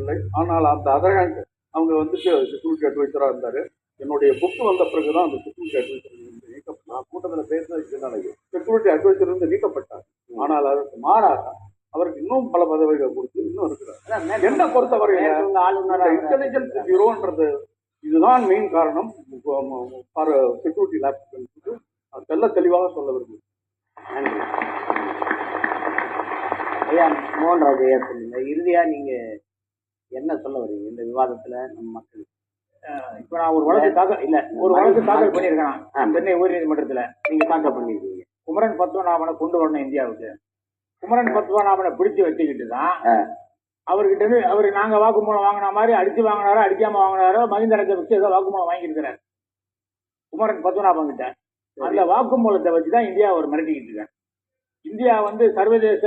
இல்லை. ஆனால் அந்த அதர் ஹேண்ட் அவங்க வந்துட்டு செக்யூரிட்டி அட்வைசராக இருந்தார். என்னுடைய புக் வந்த பிறகு தான் அந்த செக்யூரிட்டி அட்வைசர் இருந்து நீக்கப்பட்டார் நான் கூட்டத்தில் பேசுனதுக்கு செக்யூரிட்டி அட்வைசர் இருந்து நீக்கப்பட்டார். ஆனால் அதற்கு மாறாக அவருக்கு இன்னும் பல பதவிகள் கொடுத்து இன்னும் இருக்கிறார். என்ன பொறுத்தவரையில் ஆளுநர் இன்டெலிஜென்ஸ் பியூரோன்றது இதுதான் மெயின் காரணம். ஃபார் செக்யூரிட்டி லேப்ஸுக்கு தெல்ல தெளிவாக சொல்ல விரும்புகிறேன். ஐயா மோகன்ராஜ் ஐயா சொல்லுங்க. இறுதியா நீங்க என்ன சொல்ல வரீங்க இந்த விவாதத்துல நம்ம மக்கள்? இப்போ நான் ஒரு வழக்கு தாக்கல் இல்ல ஒரு வழக்கு தாக்கல் பண்ணியிருக்கேன் சென்னை உயர்நீதிமன்றத்தில் நீங்க தாக்கல் பண்ணிருக்கீங்க. குமரன் பத்மநாபனை கொண்டு வரணும் இந்தியாவுக்கு. குமரன் பத்மநாபனை பிடிச்சு வச்சுக்கிட்டு தான். அவர்கிட்ட இருந்து அவர் நாங்க வாக்குமூலம் வாங்கின மாதிரி அடிச்சு வாங்கினாரோ அடிக்காம வாங்கினாரோ மஹிந்த ராஜபக்சே ஏதோ வாக்குமூலம் வாங்கியிருக்கிறார். குமரன் பத்மநாபன் கிட்ட. அந்த வாக்குமூலத்தை வச்சு தான் இந்தியா அவர் மிரட்டிக்கிட்டு இருக்கார். இந்தியா வந்து சர்வதேச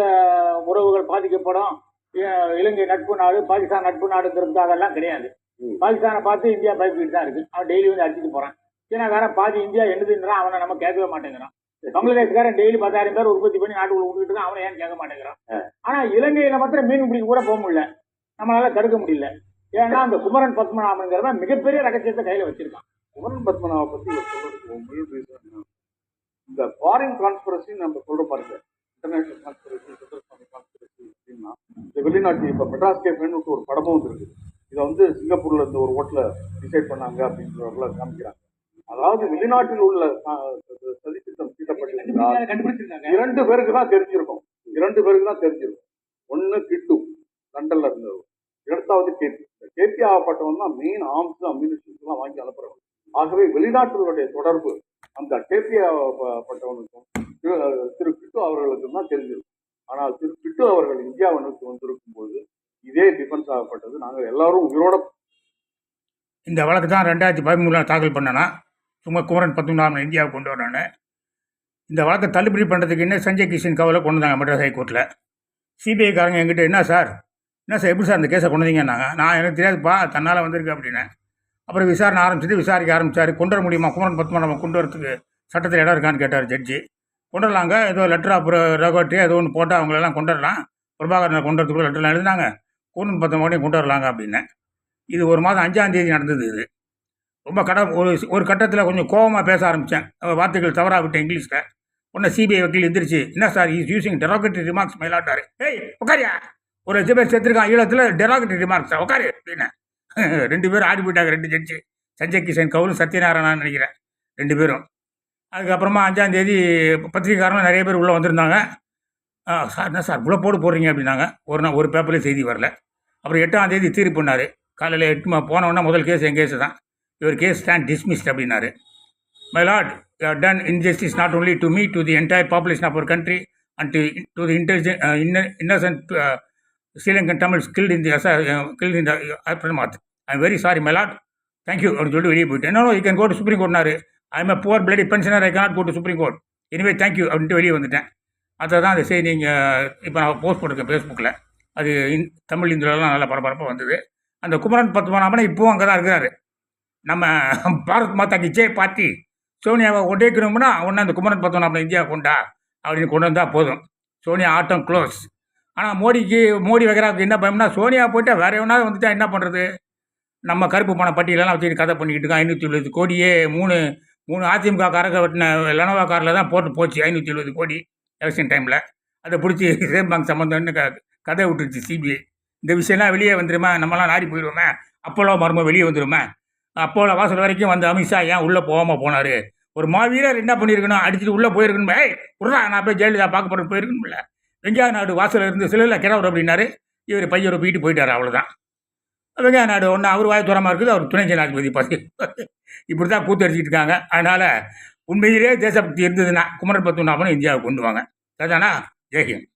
உறவுகள் பாதிக்கப்படும். இலங்கை நட்பு நாடு பாகிஸ்தான் நட்பு நாடுங்கிறதுக்காக எல்லாம் கிடையாது. பாகிஸ்தானை பார்த்து இந்தியா பயப்பிட்டு தான் இருக்கு. அவன் டெய்லி வந்து அடிச்சுட்டு போறான். சீனாக்காரன் பாதி இந்தியா என்னதுன்றான் அவனை நம்ம கேட்கவே மாட்டேங்கிறான். பங்களாதேஷ்காரன் டெய்லி பத்தாயிரம் பேர் உற்பத்தி பண்ணி நாட்டுக்குள்ள விட்டுட்டு இருக்கான் அவனை ஏன் கேட்க மாட்டேங்கிறான்? ஆனா இலங்கையில மாத்திரம் மீன் பிடிக்க கூட போக முடியல. நம்மளால தடுக்க முடியல. ஏன்னா அந்த குமரன் பத்மநாபங்கிறவன் மிகப்பெரிய ரகசியத்தை கையில வச்சிருக்கான். குமரன் பத்மநாப பத்தி? இந்த ஃபாரின் கான்ஸ்பிரசி நம்ம சொல்ற பாருங்க. இன்டர்நேஷனல் கான்ஸ்பிரசி சுந்தரசாமி கான்ஸ்பிரசி அப்படின்னா இந்த வெளிநாட்டு இப்ப மெட்ராஸ் கேஃபேன்னு ஒரு படமும் வந்திருக்கு. இதை வந்து சிங்கப்பூர்ல இருந்து ஒரு ஹோட்டல டிசைட் பண்ணாங்க அப்படின்றவர்கள காமிக்கிறாங்க. அதாவது வெளிநாட்டில் உள்ள ஆஹ், சதித்திட்டம் தீட்டப்பட்டிருந்தால் கண்டுபிடிச்சிருக்காங்க. இரண்டு பேருக்கு தான் தெரிஞ்சிருக்கும். இரண்டு பேருக்கு தான் தெரிஞ்சிருக்கும். ஒன்னு கிட்டு லண்டன்ல இருந்தவர். இரண்டாவது கேபி இந்த கேபி ஆகப்பட்டவன் தான் மெயின் ஆர்ம்ஸ் அம்யூனிஷன்ஸ் எல்லாம் வாங்கி அனுப்புறவன். ஆகவே வெளிநாட்டுகளுடைய தொடர்பு அந்த கேபி ஆகப்பட்டவனுக்கும் திரு- திரு கிட்டு அவர்களுக்கும் தான் தெரிஞ்சிருக்கும். ஆனால் திரு கிட்டு அவர்கள் இந்தியாவனுக்கு வந்திருக்கும் போது இதே டிஃபென்ஸ் ஆகப்பட்டது. நாங்கள் எல்லாரும் உயிரோட இந்த வழக்கு தான் ரெண்டாயிரத்தி பதிமூணில் தாக்கல் பண்ணனா? சும்மா குமரன் பத்மநாபன் இந்தியாவுக்கு கொண்டு வரானே இந்த வழக்கை தள்ளுபடி பண்ணுறதுக்கு என்ன சஞ்சய் கிஷன் கவலை கொண்டு வந்தாங்க மெட்ராஸ் ஹைகோர்ட்டில் சிபிஐக்காரங்க என்கிட்ட என்ன சார்? என்ன சார்? எப்படி சார் இந்த கேஸை கொண்டு வந்தீங்கன்னாங்க? நான் எனக்கு தெரியாதுப்பா தன்னால் வந்திருக்கு அப்படின்னு. அப்புறம் விசாரணை ஆரம்பிச்சிட்டு விசாரிக்க ஆரம்பிச்சார். கொண்டு வர முடியுமா? குமரன் பத்மநாபம் கொண்டு வரதுக்கு சட்டத்தில் இடம் இருக்கான்னு கேட்டார் ஜட்ஜி. கொண்டுடலாங்க. ஏதோ லெட்டர் அப்புறம் ரெகார்ட்ரி ஏதோ ஒன்று போட்டால் அவங்களெல்லாம் கொண்டு வரலாம் பிரபாகரனை கொண்டு வரதுக்குள்ள லெட்டர்லாம் எழுதினாங்க. கூண்டு பத்மநாபனையும் கொண்டு வரலாங்க அப்படின்னேன் இது ஒரு மாதம் அஞ்சாந்தேதி நடந்தது இது. ரொம்ப கட ஒரு ஒரு கட்டத்தில் கொஞ்சம் கோவமாக பேச ஆரம்பித்தேன் வார்த்தைகள் தவறாக விட்டேன் இங்கிலீஷில். உடனே சிபிஐ வக்கீல் எந்திரிச்சு என்ன sir is using derogatory remarks மயிலாட்டாரு ஏய் உட்காரியா ஒரு லட்சம் பேர் சேர்த்துருக்கான் ஈழத்தில் டெரோகட்டரி ரிமார்க்ஸ் உட்காரு அப்படின்னு. ரெண்டு பேரும் ஆடி போயிட்டாங்க ரெண்டு ஜட்ஜி சஞ்சய் கிஷன் கவுலும் சத்யநாராயணான்னு நினைக்கிறேன். ரெண்டு பேரும். அதுக்கப்புறமா அஞ்சாந்தேதி பத்திரிகைக்காரங்க நிறைய பேர் உள்ளே வந்திருந்தாங்க. ஆ, சார் என்ன சார் இவ்வளோ போடு போடுறீங்க அப்படின்னாங்க. ஒரு நாள் ஒரு பேப்பர்லேயும் செய்தி வரல. அப்புறம் எட்டாந்தேதி தீர்ப்பு பண்ணார். காலையில் எட்டு போனவுடனே முதல் கேஸ் என் கேஸ் தான். யுவர் கேஸ் ஸ்டாண்ட் டிஸ்மிஸ்ட் அப்படின்னாரு. My lord done injustice not only to me to the entire population of our country and to to the intelligent innocent Sri Lankan Tamil skilled in the killed in aftermath I very sorry my lord thank you அப்படின்னு சொல்லிட்டு வெளியே போயிட்டு என்னோ you can go to supreme கோர்ட்னாரு I'm a poor bloody pensioner I cannot go supreme court anyway thank you அப்படின்ட்டு வெளியே வந்துட்டேன். அதை தான் அந்த செய்தி நீங்கள் இப்போ நான் போஸ்ட் போட்டிருக்கேன் ஃபேஸ்புக்கில் அது இந் தமிழ் இந்துலலாம் நல்லா பரபரப்பாக வந்தது. அந்த குமரன் பத்மநாபனை இப்போவும் அங்கே தான் இருக்கிறாரு. நம்ம பாரத் மாதா கிச்சே பார்த்தி பார்ட்டி சோனியாவை ஒட்டேக்கணும்னா ஒன்று அந்த குமரன் பத்மநாபனை இந்தியா கொண்டா அப்படின்னு கொண்டு வந்தால் போதும். சோனியா ஆட்டம் க்ளோஸ் ஆனால் மோடிக்கு மோடி வகைராவுக்கு என்ன பயம்னா சோனியா போயிட்டா வேற எவனாவது வந்துட்டா என்ன பண்ணுறது நம்ம கருப்பு பண பட்டியலெல்லாம் வச்சுட்டு கதை பண்ணிக்கிட்டு இருக்கோம் ஐநூற்றி எழுபது கோடியே மூணு மூணு அதிமுக காரங்க வெட்டின காரில் தான் போட்டு போச்சு ஐநூற்றி எழுபது கோடி எலெக்ஷன் டைமில் அதை பிடிச்சி ரிசர்வ் பேங்க் சம்மந்தம்னு க கதை விட்டுருச்சு சிபிஐ. இந்த விஷயம்லாம் வெளியே வந்துருமா? நம்மலாம் நாடி போயிடுவோமே அப்போலாம் மர்மம் வெளியே வந்துருமே. அப்போலாம் வாசல் வரைக்கும் வந்த அமித்ஷா ஏன் உள்ளே போகாமல் போனார்? ஒரு மாவீரர் என்ன பண்ணியிருக்கணும் அடிச்சுட்டு உள்ளே போயிருக்கணும். ஏய் நான் போய் ஜெயலலிதா பார்க்க போகிறேன் போயிருக்கணும்ல. வெங்காய நாடு வாசலில் இருந்து சிலையில் கிணவர் அப்படின்னாரு. இவர் பையரை போயிட்டு போயிட்டார் அவ்வளோதான் வெங்காய நாடு ஒன்று அவர் வாய் தூரமாக இருக்குது அவர் துணை ஜனாதிபதி பதவி. இப்படி தான் கூத்தடிச்சிட்டு இருக்காங்க. அதனால் உண்மையிலே தேசபக்தி இருந்ததுன்னா குமரன் பத்மநாபனை இந்தியாவுக்கு கொண்டு வாங்க. அதானா ஜெய்ஹிந்த்.